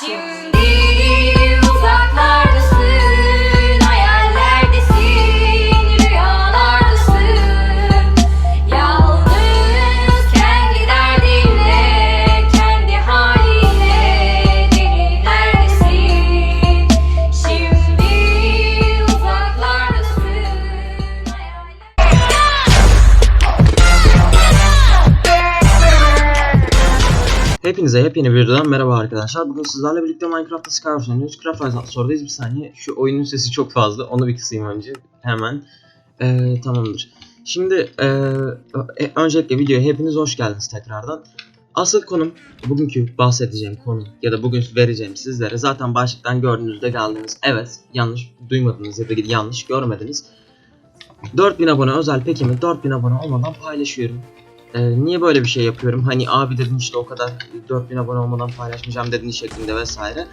Şimdi Hepinize yepyeni bir videodan merhaba arkadaşlar. Bugün sizlerle birlikte Minecraft'ta Skywars oynuyoruz. Craft Rise sorudayız bir saniye. Şu oyunun sesi çok fazla. Onu bir kısayım önce. Hemen. Ee, tamamdır. Şimdi ee, e, öncelikle videoya hepiniz hoş geldiniz tekrardan. Asıl konum, bugünkü bahsedeceğim konu ya da bugün vereceğim sizlere zaten başlıktan gördüğünüzde geldiniz. Evet, yanlış duymadınız ya da yanlış görmediniz. 4000 abone özel pekimi 4000 abone olmadan paylaşıyorum. Ee, niye böyle bir şey yapıyorum? Hani abi dedin işte o kadar 4000 abone olmadan paylaşmayacağım dedin şeklinde vesaire.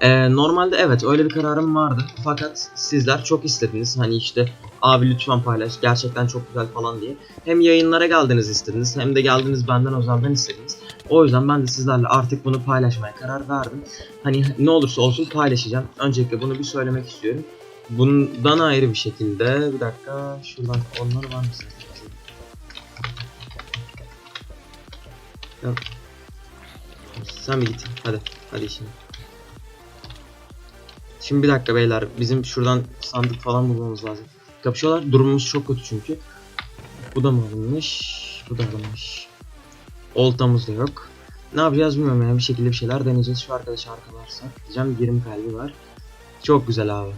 Ee, normalde evet öyle bir kararım vardı. Fakat sizler çok istediniz. Hani işte abi lütfen paylaş gerçekten çok güzel falan diye. Hem yayınlara geldiniz istediniz hem de geldiniz benden özelden istediniz. O yüzden ben de sizlerle artık bunu paylaşmaya karar verdim. Hani ne olursa olsun paylaşacağım. Öncelikle bunu bir söylemek istiyorum. Bundan ayrı bir şekilde bir dakika şuradan onları var mısın? Sen bir git. Hadi. Hadi işine. Şimdi bir dakika beyler. Bizim şuradan sandık falan bulmamız lazım. Kapışıyorlar. Durumumuz çok kötü çünkü. Bu da mı alınmış? Bu da alınmış. Oltamız da yok. Ne yapacağız bilmiyorum yani bir şekilde bir şeyler deneyeceğiz. Şu arkadaşı arkalarsa. Diyeceğim 20 kalbi var. Çok güzel abi.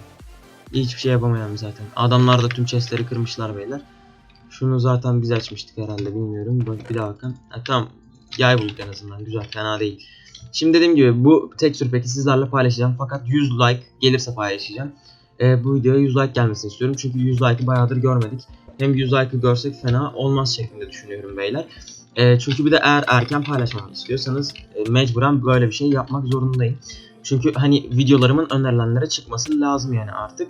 Hiçbir şey yapamayan zaten. Adamlar da tüm chestleri kırmışlar beyler. Şunu zaten biz açmıştık herhalde bilmiyorum. Bak bir daha bakın. Ha, tamam yay bulduk en azından. Güzel fena değil. Şimdi dediğim gibi bu tekstür peki sizlerle paylaşacağım. Fakat 100 like gelirse paylaşacağım. Ee, bu videoya 100 like gelmesini istiyorum. Çünkü 100 like'ı bayağıdır görmedik. Hem 100 like'ı görsek fena olmaz şeklinde düşünüyorum beyler. Ee, çünkü bir de eğer erken paylaşmamı istiyorsanız e, mecburen böyle bir şey yapmak zorundayım. Çünkü hani videolarımın önerilenlere çıkması lazım yani artık.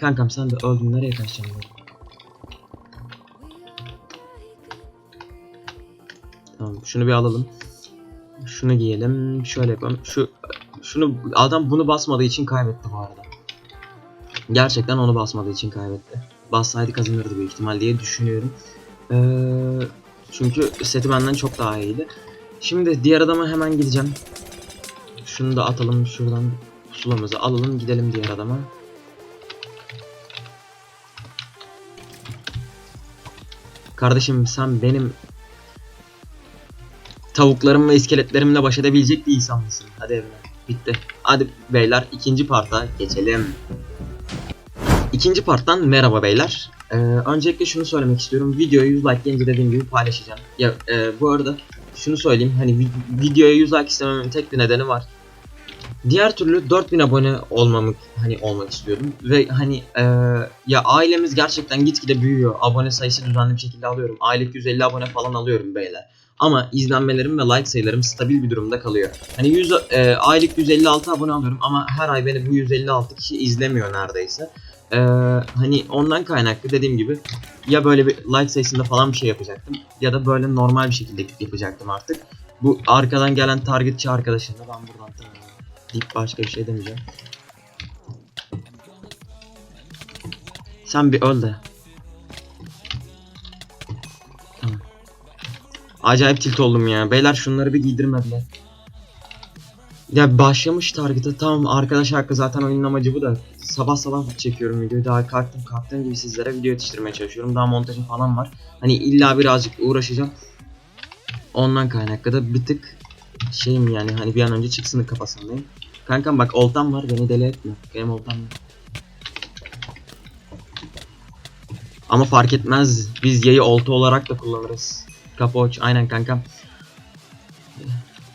Kankam sen de öldün nereye? Tamam şunu bir alalım. Şunu giyelim. Şöyle yapalım. Şu şunu adam bunu basmadığı için kaybetti bu arada. Gerçekten onu basmadığı için kaybetti. Bassaydı kazanırdı büyük ihtimal diye düşünüyorum. Ee, çünkü seti benden çok daha iyiydi. Şimdi diğer adama hemen gideceğim. Şunu da atalım şuradan pusulamızı alalım gidelim diğer adama. Kardeşim sen benim tavuklarım ve iskeletlerimle baş edebilecek bir insan mısın? Hadi evine. Bitti. Hadi beyler ikinci parta geçelim. İkinci parttan merhaba beyler. Ee, öncelikle şunu söylemek istiyorum. Videoya 100 like gelince dediğim gibi paylaşacağım. Ya e, bu arada şunu söyleyeyim. Hani vi- videoya 100 like istememin tek bir nedeni var. Diğer türlü 4000 abone olmamı hani olmak istiyorum ve hani e, ya ailemiz gerçekten gitgide büyüyor. Abone sayısı düzenli bir şekilde alıyorum. Aylık 150 abone falan alıyorum beyler. Ama izlenmelerim ve like sayılarım stabil bir durumda kalıyor. Hani 100 e, aylık 156 abone alıyorum ama her ay beni bu 156 kişi izlemiyor neredeyse. E, hani ondan kaynaklı dediğim gibi ya böyle bir like sayısında falan bir şey yapacaktım ya da böyle normal bir şekilde yapacaktım artık. Bu arkadan gelen targetçi arkadaşım da ben buradan deyip başka bir şey demeyeceğim. Sen bir öl de. Acayip tilt oldum ya. Beyler şunları bir giydirmediler. Ya başlamış target'e tamam arkadaş hakkı zaten oyunun amacı bu da. Sabah sabah çekiyorum videoyu. Daha kalktım kalktığım gibi sizlere video yetiştirmeye çalışıyorum. Daha montajı falan var. Hani illa birazcık uğraşacağım. Ondan kaynaklı da bir tık şeyim yani hani bir an önce çıksın kafasındayım. Kankam bak oltam var beni deli etme. Benim oltam var ama fark etmez. Biz yayı olta olarak da kullanırız kapoç aynen kankam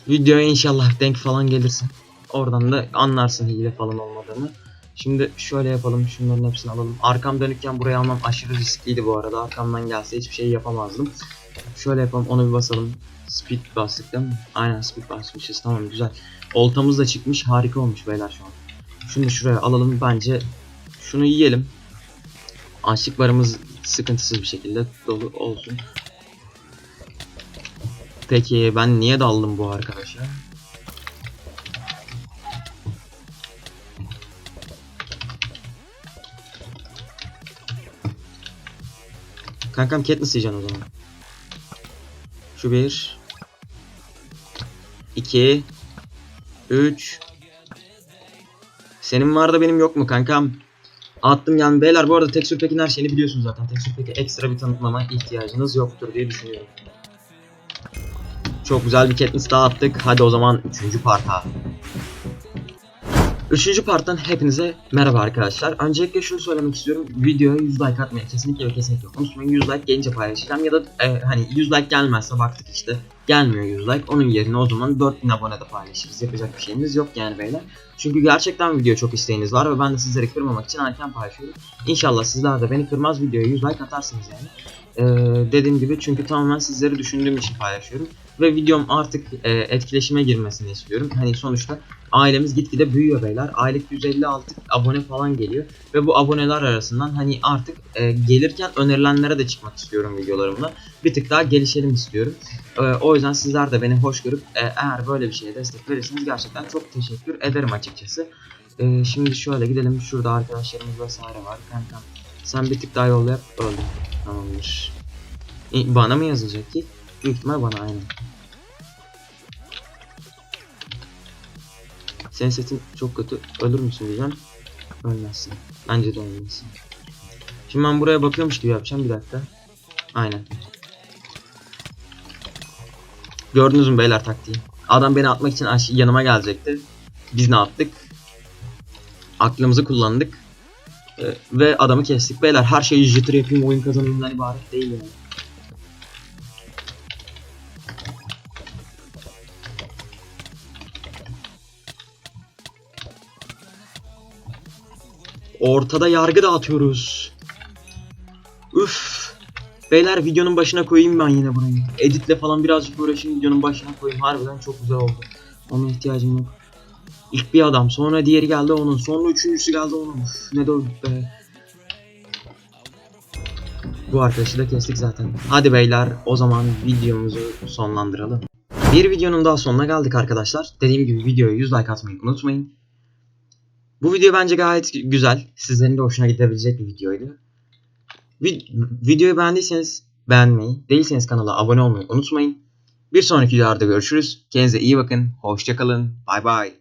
Videoya inşallah denk falan gelirsin. Oradan da anlarsın hile falan olmadığını. Şimdi şöyle yapalım. Şunların hepsini alalım. Arkam dönükken buraya almam aşırı riskliydi bu arada. Arkamdan gelse hiçbir şey yapamazdım. Şöyle yapalım. Onu bir basalım. Speed bastık değil mi? Aynen speed basmışız. Tamam güzel. Oltamız da çıkmış. Harika olmuş beyler şu an. Şunu şuraya alalım. Bence şunu yiyelim. Açlık barımız sıkıntısız bir şekilde dolu olsun peki ben niye daldım bu arkadaşa? Kankam Katniss yiyeceksin o zaman. Şu bir. iki, Üç. Senin var da benim yok mu kankam? Attım yani beyler bu arada Texture Pack'in her şeyini biliyorsunuz zaten. Texture Pack'e ekstra bir tanıtmama ihtiyacınız yoktur diye düşünüyorum. Çok güzel bir Katniss daha attık. Hadi o zaman 3. parta. Üçüncü parttan hepinize merhaba arkadaşlar. Öncelikle şunu söylemek istiyorum. Videoya 100 like atmayı kesinlikle ve kesinlikle unutmayın. 100 like gelince paylaşacağım ya da e, hani 100 like gelmezse baktık işte gelmiyor 100 like. Onun yerine o zaman 4000 abone de paylaşırız. Yapacak bir şeyimiz yok yani beyler. Çünkü gerçekten video çok isteğiniz var ve ben de sizleri kırmamak için erken paylaşıyorum. İnşallah sizler de beni kırmaz videoya 100 like atarsınız yani. Ee, dediğim gibi çünkü tamamen sizleri düşündüğüm için paylaşıyorum. Ve videom artık e, etkileşime girmesini istiyorum. Hani sonuçta ailemiz gitgide büyüyor beyler. Aylık 156 abone falan geliyor. Ve bu aboneler arasından hani artık e, gelirken önerilenlere de çıkmak istiyorum videolarımla. Bir tık daha gelişelim istiyorum. E, o yüzden sizler de beni hoş görüp e, eğer böyle bir şeye destek verirseniz gerçekten çok teşekkür ederim açıkçası. E, şimdi şöyle gidelim. Şurada arkadaşlarımız vesaire var. Kankam sen bir tık daha yol yap. Öldüm. Tamamdır. E, Bana mı yazılacak ki? Büyük bana aynen. Senin sesin çok kötü. Ölür müsün diyeceğim. Ölmezsin. Bence de ölmezsin. Şimdi ben buraya bakıyormuş gibi yapacağım. Bir dakika. Aynen. Gördünüz mü beyler taktiği? Adam beni atmak için yanıma gelecekti. Biz ne yaptık? Aklımızı kullandık. Ee, ve adamı kestik. Beyler her şeyi jitter yapayım oyun kazanımından ibaret değil yani. Ortada yargı dağıtıyoruz. Üf. Beyler videonun başına koyayım ben yine burayı. Editle falan birazcık uğraşayım videonun başına koyayım. Harbiden çok güzel oldu. Ona ihtiyacım yok. İlk bir adam, sonra diğeri geldi onun, sonra üçüncüsü geldi onun. Üf, ne dövdük be. Bu arkadaşı da kestik zaten. Hadi beyler o zaman videomuzu sonlandıralım. Bir videonun daha sonuna geldik arkadaşlar. Dediğim gibi videoya 100 like atmayı unutmayın. Bu video bence gayet güzel. Sizlerin de hoşuna gidebilecek bir videoydu. Vi- videoyu beğendiyseniz beğenmeyi, değilseniz kanala abone olmayı unutmayın. Bir sonraki videolarda görüşürüz. Kendinize iyi bakın. Hoşçakalın. Bay bay.